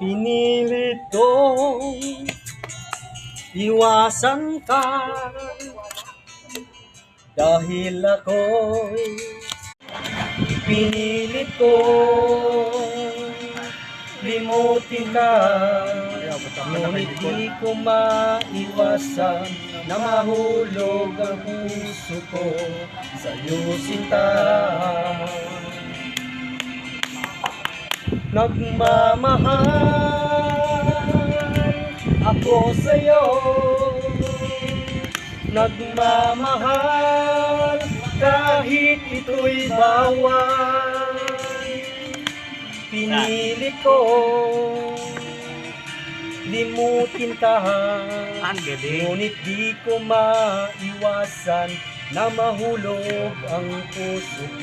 Pinilit kong iwasan ka. Dahil ako'y pinilit kong limutin ka Ngunit di ko maiwasan na mahulog ang puso ko. Sa'yo sinta Nagmamahal ako sa'yo. Nagmamahal kahit ito'y bawal. Pinili ko. Limutin ka Ang galing. Ngunit di ko maiwasan na mahulog ang puso ko